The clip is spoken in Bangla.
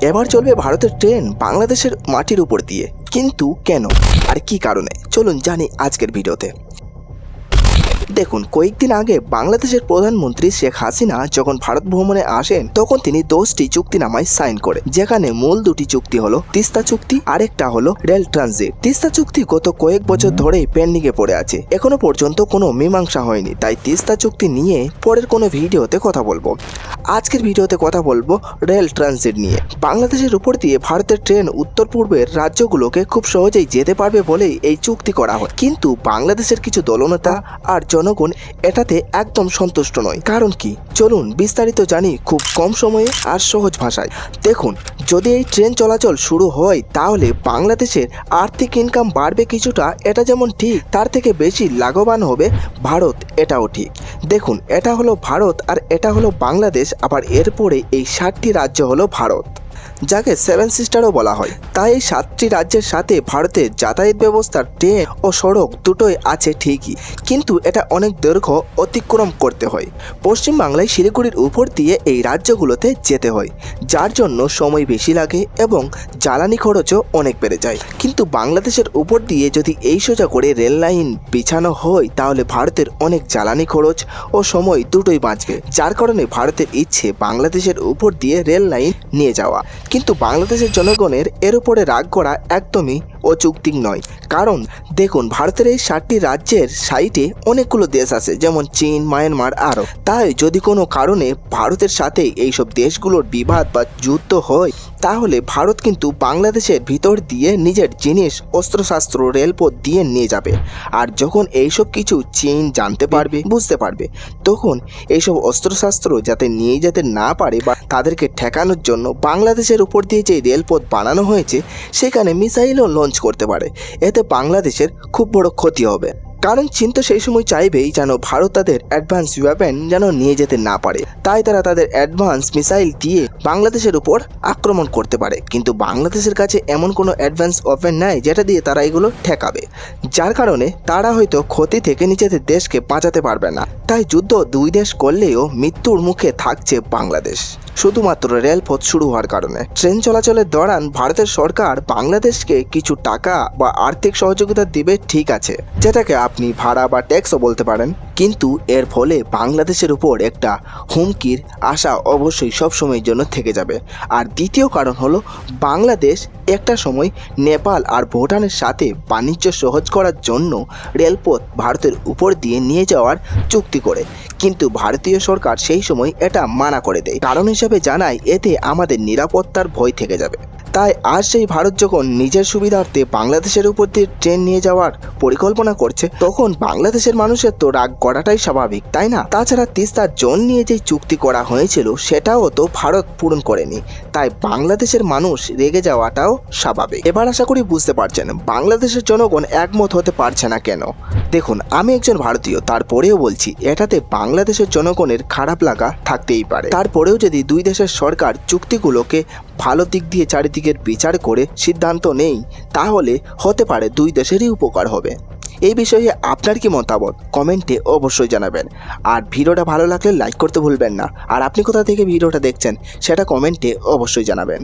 এবার চলবে ভারতের ট্রেন বাংলাদেশের মাটির উপর দিয়ে। কিন্তু কেন? আর কি কারণে? চলুন জানি আজকের ভিডিওতে। দেখুন, কয়েকদিন আগে বাংলাদেশের প্রধানমন্ত্রী শেখ হাসিনা যখন ভারত ভ্রমণে আসেন, তখন তিনি দশটি চুক্তিনামায় সাইন করে, যেখানে মূল দুটি চুক্তি হলো তিস্তা চুক্তি, আরেকটা হলো রেল ট্রানজিট। তিস্তা চুক্তি গত কয়েক বছর ধরেই পেন্ডিংয়ে পড়ে আছে, এখনও পর্যন্ত কোনো মীমাংসা হয়নি, তাই তিস্তা চুক্তি নিয়ে পরের কোনো ভিডিওতে কথা বলব। আজকের ভিডিওতে কথা বলব রেল ট্রানজিট নিয়ে। বাংলাদেশের উপর দিয়ে ভারতের ট্রেন উত্তর পূর্বের রাজ্যগুলোকে খুব সহজেই যেতে পারবে বলেই এই চুক্তি করা হয়। কিন্তু বাংলাদেশের কিছু দলনেতা আর জনগণ এটাতে একদম সন্তুষ্ট নয়। কারণ কি? চলুন বিস্তারিত জানি খুব কম সময়ে আর সহজ ভাষায়। দেখুন, যদি এই ট্রেন চলাচল শুরু হয়, তাহলে বাংলাদেশের আর্থিক ইনকাম বাড়বে কিছুটা, এটা যেমন ঠিক, তার থেকে বেশি লাভবান হবে ভারত, এটাও ঠিক। দেখুন, এটা হলো ভারত আর এটা হলো বাংলাদেশ, আবার এরপরে এই ষাটটি রাজ্য হলো ভারত। যাকে সেভেন সিস্টারও বলা হয়। তাই এই সাতটি রাজ্যের সাথে ভারতের যাতায়াত ব্যবস্থার ট্রেন ও সড়ক দুটোই আছে ঠিকই। কিন্তু এটা অনেক দৈর্ঘ্য অতিক্রম করতে হয়। পশ্চিমবাংলায় শিলিগুড়ির উপর দিয়ে এই রাজ্যগুলোতে যেতে হয়। যার জন্য সময় বেশি লাগে এবং জ্বালানি খরচও অনেক বেড়ে যায়। কিন্তু বাংলাদেশের উপর দিয়ে যদি এই সোজা করে রেল লাইন বিছানো হয়, তাহলে ভারতের অনেক জ্বালানি খরচ ও সময় দুটোই বাঁচবে। যার কারণে ভারতের ইচ্ছে বাংলাদেশের উপর দিয়ে রেল লাইন নিয়ে যাওয়া। কিন্তু বাংলাদেশের জনগণের এর উপরে রাগ করা একদমই অযৌক্তিক নয়। কারণ দেখুন, ভারতের এই ষাটটি রাজ্যের সাইটে অনেকগুলো দেশ আছে, যেমন চীন, মায়ানমার, আরও। তাই যদি কোনো কারণে ভারতের সাথে এইসব দেশগুলোর বিবাদ বা যুদ্ধ হয় তাহলে ভারত কিন্তু বাংলাদেশের ভিতর দিয়ে নিজের জিনিস, অস্ত্রশাস্ত্র, রেলপথ দিয়ে নিয়ে যাবে। আর যখন এইসব কিছু চীন জানতে পারবে, বুঝতে পারবে, তখন এইসব অস্ত্রশাস্ত্র যাতে নিয়ে যেতে না পারে বা তাদেরকে ঠেকানোর জন্য বাংলাদেশের উপর দিয়ে যে রেলপথ বানানো হয়েছে, সেখানে মিসাইলও লঞ্চ করতে পারে। এতে বাংলাদেশের খুব বড় ক্ষতি হবে। কারণ চীন তো সেই সময় চাইবেই যেন ভারত তাদের অ্যাডভান্স ওয়েপেন যেন নিয়ে যেতে না পারে। তাই তারা তাদের অ্যাডভান্স মিসাইল দিয়ে বাংলাদেশের উপর আক্রমণ করতে পারে। কিন্তু বাংলাদেশের কাছে এমন কোনো অ্যাডভান্স ওয়েপেন নাই যেটা দিয়ে তারা এগুলো ঠেকাবে। যার কারণে তারা হয়তো ক্ষতি থেকে নিজেদের দেশকে বাঁচাতে পারবে না। তাই যুদ্ধ দুই দেশ করলেও মৃত্যুর মুখে থাকছে বাংলাদেশ। শুধুমাত্র রেলপথ শুরু হওয়ার কারণে। ট্রেন চলাচলের দৌরান ভারতের সরকার, বাংলাদেশকে কিছু টাকা বা আর্থিক সহযোগিতা দিবে ঠিক আছে, যেটাকে আপনি ভাড়া বা ট্যাক্সও বলতে পারেন। কিন্তু এর ফলে বাংলাদেশের উপর একটা হুমকির আশা অবশ্যই সবসময়ের জন্য থেকে যাবে। আর দ্বিতীয় কারণ হলো, বাংলাদেশ একটা সময় নেপাল আর ভুটানের সাথে বাণিজ্য সহজ করার জন্য রেলপথ ভারতের উপর দিয়ে নিয়ে যাওয়ার চুক্তি করে। কিন্তু ভারতীয় সরকার সেই সময় এটা মানা করে দেয়। কারণ হিসাবে জানায়, এতে আমাদের নিরাপত্তার ভয় থেকে যাবে। তাই আজ সেই ভারত যখন নিজের সুবিধার্থে বাংলাদেশের উপর দিয়ে ট্রেন নিয়ে যাওয়ার পরিকল্পনা করছে, তখন বাংলাদেশের মানুষের তো রাগ করাটাই স্বাভাবিক, তাই না? তাছাড়া তিস্তার জল নিয়ে যে চুক্তি করা হয়েছিল, সেটাও তো ভারত পূরণ করেনি। তাই বাংলাদেশের মানুষ রেগে যাওয়াটাও স্বাভাবিক। এবার আশা করি বুঝতে পারছেন, বাংলাদেশের জনগণ একমত হতে পারছে না কেন? দেখুন, আমি একজন ভারতীয়, তারপরেও বলছি, এটাতে বাংলাদেশের জনগণের খারাপ লাগা থাকতেই পারে। তারপরেও যদি দুই দেশের সরকার চুক্তিগুলোকে ভালো দিক দিয়ে চারিদিকের বিচার করে সিদ্ধান্ত নেই, তাহলে হতে পারে দুই দেশেরই উপকার হবে। এই বিষয়ে আপনার কি মতামত? কমেন্টে অবশ্যই জানাবেন। আর ভিডিওটা ভালো লাগলে লাইক করতে ভুলবেন না। আর আপনি কোথা থেকে ভিডিওটা দেখছেন, সেটা কমেন্টে অবশ্যই জানাবেন।